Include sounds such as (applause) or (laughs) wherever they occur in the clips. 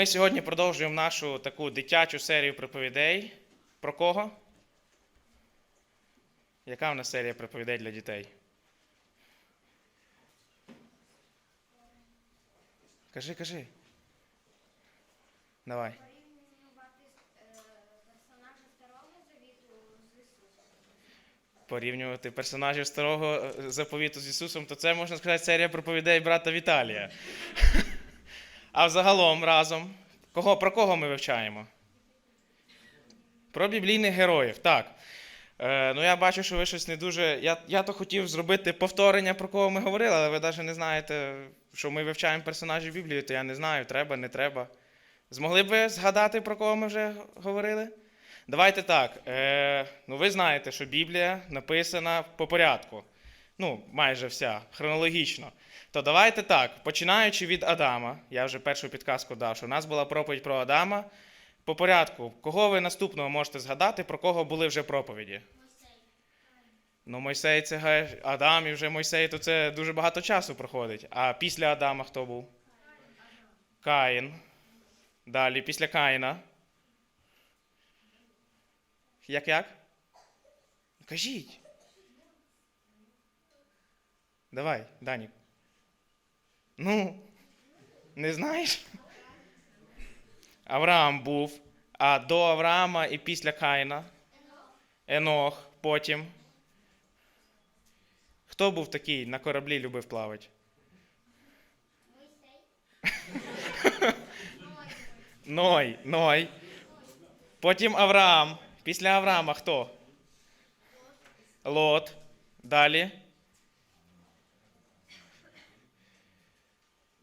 Ми сьогодні продовжуємо нашу таку дитячу серію приповідей. Про кого? Яка в нас серія приповідей для дітей? Кажи, кажи. Давай. Порівнювати персонажів старого е, заповіту з Ісусом, то це можна сказати серія проповідей брата Віталія. А взагалом разом. Кого, про кого ми вивчаємо? Про біблійних героїв, так. Е, ну, я бачу, що ви щось не дуже. Я, я то хотів зробити повторення, про кого ми говорили, але ви навіть не знаєте, що ми вивчаємо персонажів Біблії, то я не знаю, треба, не треба. Змогли б ви згадати, про кого ми вже говорили? Давайте так. Е, ну, ви знаєте, що Біблія написана по порядку. Ну, майже вся, хронологічно. То давайте так, починаючи від Адама, я вже першу підказку дав, що у нас була проповідь про Адама. По порядку, кого ви наступного можете згадати, про кого були вже проповіді? Ну, Мойсей це Адам і вже Мойсей, то це дуже багато часу проходить. А після Адама хто був? Каїн. Далі, після Каїна. Як як? Кажіть. Давай, Данік. Ну, не знаєш? Авраам був, а до Авраама і після Каїна. Енох, потім. Хто був такий на кораблі любив плавати? (laughs) Ной, Ной. Потім Авраам. Після Авраама хто? Лот. Далі.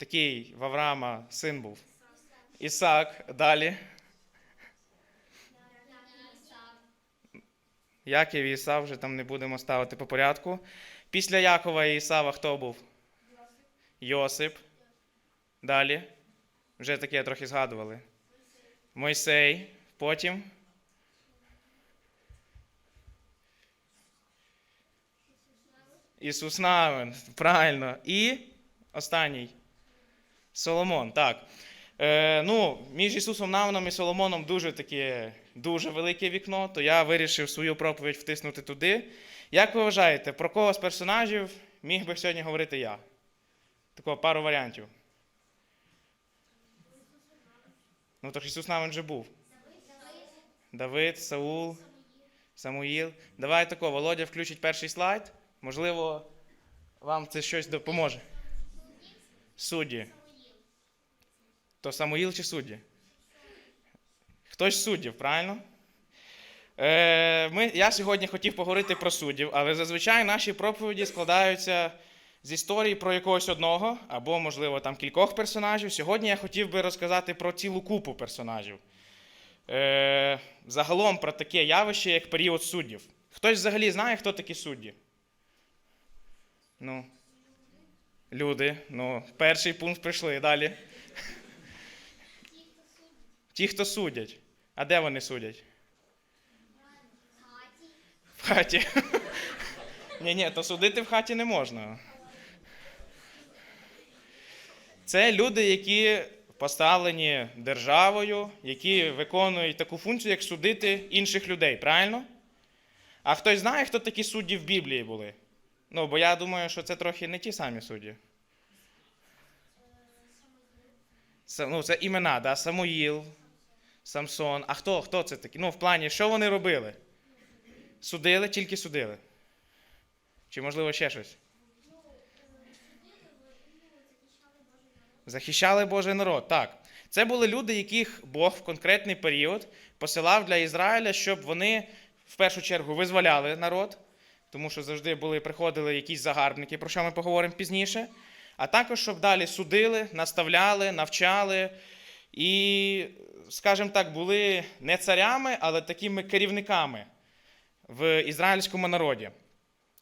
Такий в Авраама син був. Ісак. Далі. Яків і Ісав вже там не будемо ставити по порядку. Після Якова і Ісава хто був? Йосип. Далі. Вже таке трохи згадували. Мойсей. Потім. Ісус Навин. Правильно. І останній. Соломон. Так. Е, ну, між Ісусом Навином і Соломоном дуже таке дуже велике вікно, то я вирішив свою проповідь втиснути туди. Як ви вважаєте, про кого з персонажів міг би сьогодні говорити я? Такого пару варіантів. Ну, то Ісус Навин вже був. Давид, Саул, Самуїл. Давай тако, Володя включить перший слайд. Можливо, вам це щось допоможе. Судді. То Самуїл чи судді? Хтось суддів, правильно? Е, ми, я сьогодні хотів поговорити про суддів, але зазвичай наші проповіді складаються з історії про якогось одного або, можливо, там кількох персонажів. Сьогодні я хотів би розказати про цілу купу персонажів. Е, загалом про таке явище, як період суддів. Хтось взагалі знає, хто такі судді? Ну, люди. Ну, перший пункт прийшли далі. Ті, хто судять. А де вони судять? В хаті. (laughs) Ні, ні, то судити в хаті не можна. Це люди, які поставлені державою, які виконують таку функцію, як судити інших людей, правильно? А хтось знає, хто такі судді в Біблії були? Ну, бо я думаю, що це трохи не ті самі судді. Ну, це імена, да? Самуїл, Самсон. А хто? Хто це такі? Ну, в плані, що вони робили? Судили, тільки судили. Чи, можливо, ще щось? Захищали Божий народ. Так. Це були люди, яких Бог в конкретний період посилав для Ізраїля, щоб вони в першу чергу визволяли народ, тому що завжди були, приходили якісь загарбники, про що ми поговоримо пізніше. А також, щоб далі судили, наставляли, навчали і, скажімо так, були не царями, але такими керівниками в ізраїльському народі.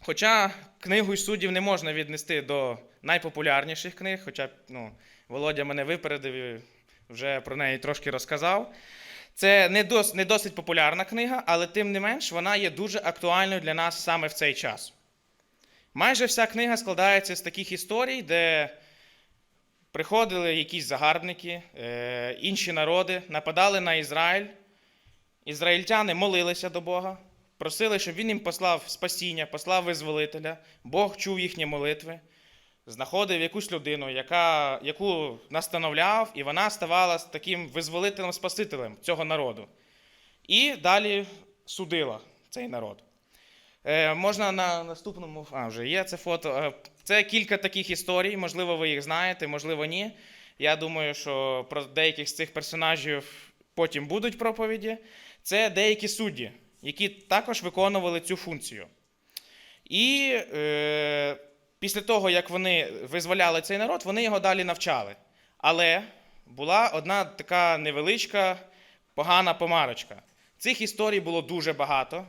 Хоча книгу суддів не можна віднести до найпопулярніших книг, хоча ну, Володя мене випередив і вже про неї трошки розказав. Це не, дос, не досить популярна книга, але тим не менш вона є дуже актуальною для нас саме в цей час. Майже вся книга складається з таких історій, де приходили якісь загарбники, е, інші народи, нападали на Ізраїль. Ізраїльтяни молилися до Бога, просили, щоб він їм послав спасіння, послав визволителя. Бог чув їхні молитви, знаходив якусь людину, яка, яку настановляв, і вона ставала таким визволителем, спасителем цього народу. І далі судила цей народ. Е, можна на наступному. А, вже є це фото. Е, Це кілька таких історій. Можливо, ви їх знаєте, можливо, ні. Я думаю, що про деяких з цих персонажів потім будуть проповіді. Це деякі судді, які також виконували цю функцію. І е, після того, як вони визволяли цей народ, вони його далі навчали. Але була одна така невеличка погана помарочка. Цих історій було дуже багато,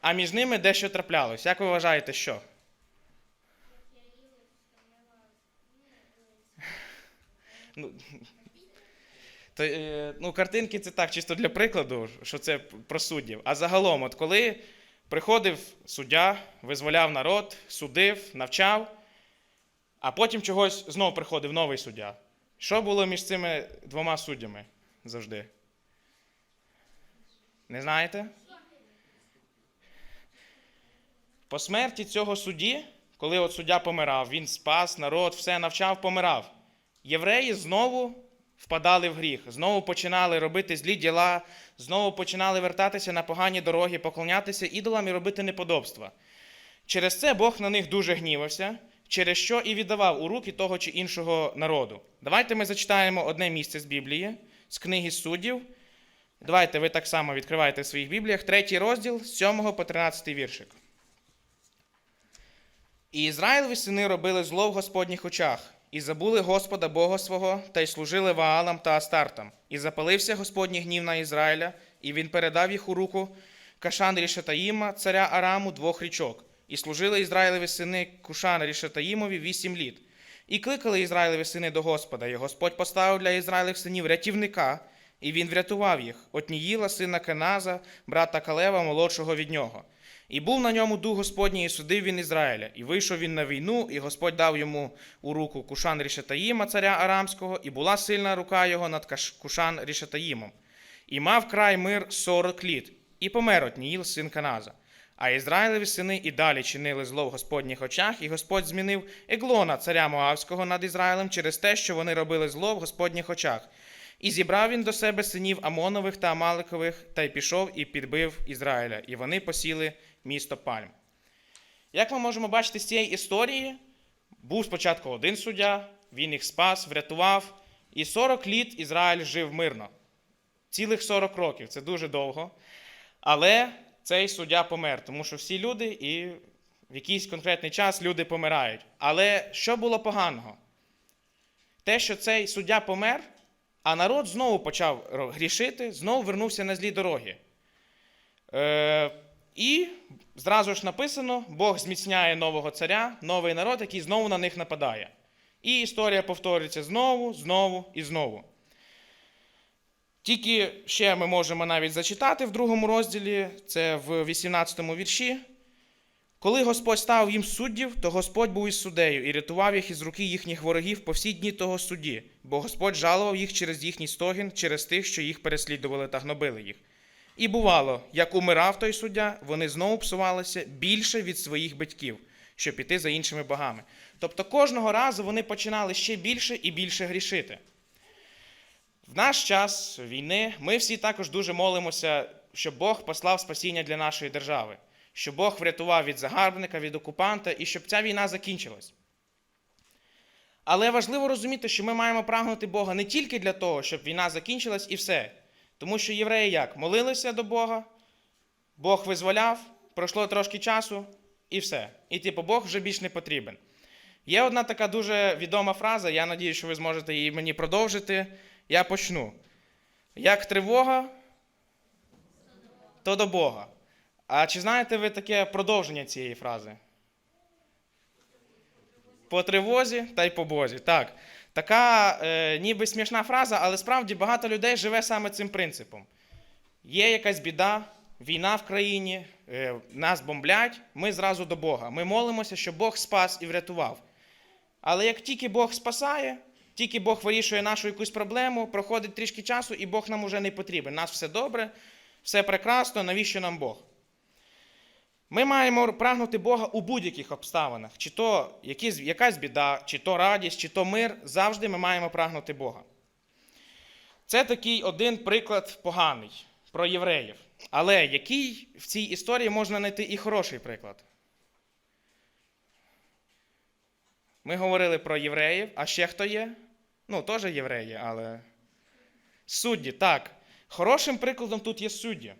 а між ними дещо траплялось. Як ви вважаєте, що? Ну, то, е, ну, картинки це так, чисто для прикладу, що це про суддів. А загалом, от коли приходив суддя, визволяв народ, судив, навчав, а потім чогось знову приходив новий суддя. Що було між цими двома суддями завжди? Не знаєте? По смерті цього судді, коли от суддя помирав, він спас народ, все навчав, помирав. Євреї знову впадали в гріх, знову починали робити злі діла, знову починали вертатися на погані дороги, поклонятися ідолам і робити неподобства. Через це Бог на них дуже гнівався, через що і віддавав у руки того чи іншого народу. Давайте ми зачитаємо одне місце з Біблії, з книги суддів. Давайте ви так само відкриваєте в своїх Бібліях, третій розділ з 7 по 13 віршик. І Ізраїлеві сини робили зло в Господніх очах, і забули Господа Бога свого, та й служили Ваалам та Астартам. І запалився Господній гнів на Ізраїля, і він передав їх у руку Кашан Рішатаїма, царя Араму, двох річок. І служили Ізраїлеві сини Кушан Рішатаїмові вісім літ. І кликали Ізраїлеві сини до Господа, і Господь поставив для Ізраїлевих синів рятівника, і він врятував їх, Отніїла, сина Кеназа, брата Калева, молодшого від нього. І був на ньому дух Господній, і судив він Ізраїля. І вийшов він на війну, і Господь дав йому у руку Кушан Рішатаїма, царя Арамського, і була сильна рука його над Кушан Рішатаїмом. І мав край мир сорок літ, і помер Отніїл, син Каназа. А Ізраїлеві сини і далі чинили зло в Господніх очах, і Господь змінив Еглона, царя Моавського, над Ізраїлем через те, що вони робили зло в Господніх очах. І зібрав він до себе синів Амонових та Амаликових, та й пішов і підбив Ізраїля, і вони посіли місто Пальм. Як ми можемо бачити з цієї історії, був спочатку один суддя, він їх спас, врятував, і 40 літ Ізраїль жив мирно. Цілих 40 років це дуже довго. Але цей суддя помер, тому що всі люди і в якийсь конкретний час люди помирають. Але що було поганого? Те, що цей суддя помер, а народ знову почав грішити, знову вернувся на злі дороги. Е, і зразу ж написано: Бог зміцняє нового царя, новий народ, який знову на них нападає. І історія повторюється знову, знову і знову. Тільки ще ми можемо навіть зачитати в другому розділі, це в 18 вірші. Коли Господь став їм суддів, то Господь був із суддею і рятував їх із руки їхніх ворогів по всі дні того судді, бо Господь жалував їх через їхній стогін, через тих, що їх переслідували та гнобили їх. І бувало, як умирав той суддя, вони знову псувалися більше від своїх батьків, щоб піти за іншими богами. Тобто кожного разу вони починали ще більше і більше грішити. В наш час війни ми всі також дуже молимося, щоб Бог послав спасіння для нашої держави, щоб Бог врятував від загарбника, від окупанта і щоб ця війна закінчилась. Але важливо розуміти, що ми маємо прагнути Бога не тільки для того, щоб війна закінчилась і все. Тому що євреї як? Молилися до Бога, Бог визволяв, пройшло трошки часу і все. І типу, Бог вже більш не потрібен. Є одна така дуже відома фраза, я надію, що ви зможете її мені продовжити. Я почну. Як тривога, то до Бога. А чи знаєте ви таке продовження цієї фрази? По тривозі та й по Бозі. Так. Така е, ніби смішна фраза, але справді багато людей живе саме цим принципом. Є якась біда, війна в країні, е, нас бомблять, ми зразу до Бога. Ми молимося, щоб Бог спас і врятував. Але як тільки Бог спасає, тільки Бог вирішує нашу якусь проблему, проходить трішки часу, і Бог нам уже не потрібен. Нас все добре, все прекрасно, навіщо нам Бог? Ми маємо прагнути Бога у будь-яких обставинах, чи то якась біда, чи то радість, чи то мир. Завжди ми маємо прагнути Бога. Це такий один приклад поганий про євреїв. Але який в цій історії можна знайти і хороший приклад? Ми говорили про євреїв, а ще хто є? Ну, теж євреї, але. Судді, так. Хорошим прикладом тут є судді.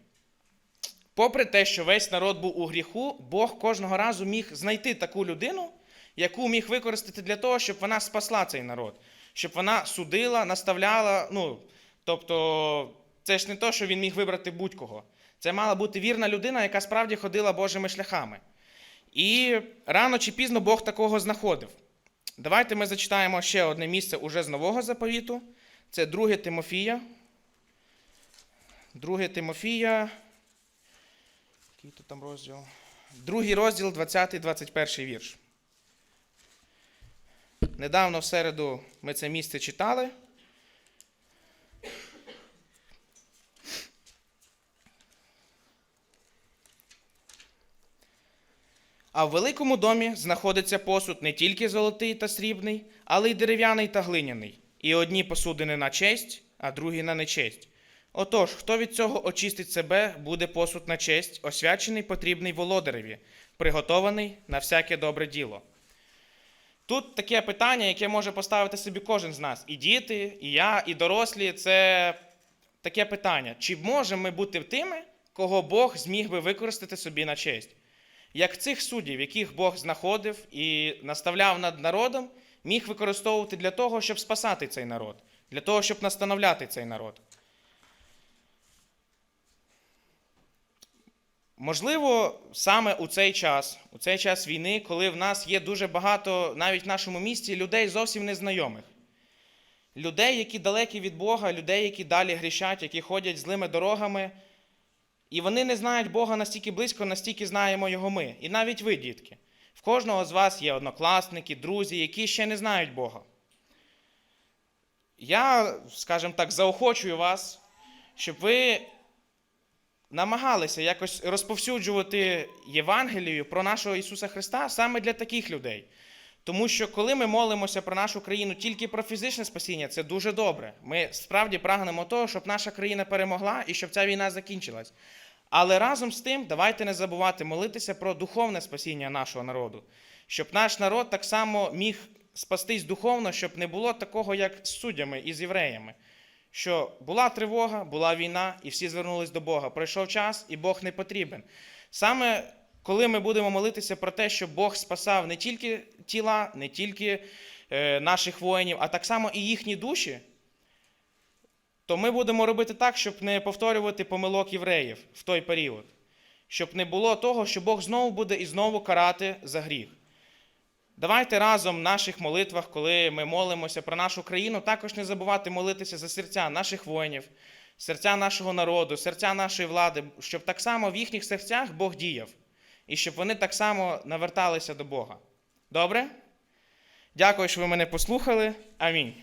Попри те, що весь народ був у гріху, Бог кожного разу міг знайти таку людину, яку міг використати для того, щоб вона спасла цей народ, щоб вона судила, наставляла. Ну, тобто, це ж не то, що він міг вибрати будь-кого. Це мала бути вірна людина, яка справді ходила Божими шляхами. І рано чи пізно Бог такого знаходив. Давайте ми зачитаємо ще одне місце уже з нового заповіту. Це 2 Тимофія. 2 Тимофія. Який тут там розділ? Другий розділ, 20-21 вірш. Недавно в середу ми це місце читали. А в великому домі знаходиться посуд не тільки золотий та срібний, але й дерев'яний та глиняний. І одні посудини на честь, а другі на нечесть. Отож, хто від цього очистить себе, буде посуд на честь, освячений потрібний володареві, приготований на всяке добре діло. Тут таке питання, яке може поставити собі кожен з нас: і діти, і я, і дорослі. Це таке питання: чи можемо ми бути тими, кого Бог зміг би використати собі на честь? Як цих суддів, яких Бог знаходив і наставляв над народом, міг використовувати для того, щоб спасати цей народ, для того, щоб настановляти цей народ. Можливо, саме у цей час, у цей час війни, коли в нас є дуже багато, навіть в нашому місті, людей зовсім незнайомих. Людей, які далекі від Бога, людей, які далі грішать, які ходять злими дорогами. І вони не знають Бога настільки близько, настільки знаємо Його ми. І навіть ви, дітки. В кожного з вас є однокласники, друзі, які ще не знають Бога. Я, скажімо так, заохочую вас, щоб ви намагалися якось розповсюджувати Євангелію про нашого Ісуса Христа саме для таких людей. Тому що коли ми молимося про нашу країну тільки про фізичне спасіння, це дуже добре. Ми справді прагнемо того, щоб наша країна перемогла і щоб ця війна закінчилась. Але разом з тим, давайте не забувати молитися про духовне спасіння нашого народу, щоб наш народ так само міг спастись духовно, щоб не було такого, як з суддями і з євреями. Що була тривога, була війна, і всі звернулись до Бога. Пройшов час, і Бог не потрібен. Саме коли ми будемо молитися про те, щоб Бог спасав не тільки тіла, не тільки е, наших воїнів, а так само і їхні душі, то ми будемо робити так, щоб не повторювати помилок євреїв в той період. Щоб не було того, що Бог знову буде і знову карати за гріх. Давайте разом в наших молитвах, коли ми молимося про нашу країну, також не забувати молитися за серця наших воїнів, серця нашого народу, серця нашої влади, щоб так само в їхніх серцях Бог діяв, і щоб вони так само наверталися до Бога. Добре? Дякую, що ви мене послухали. Амінь.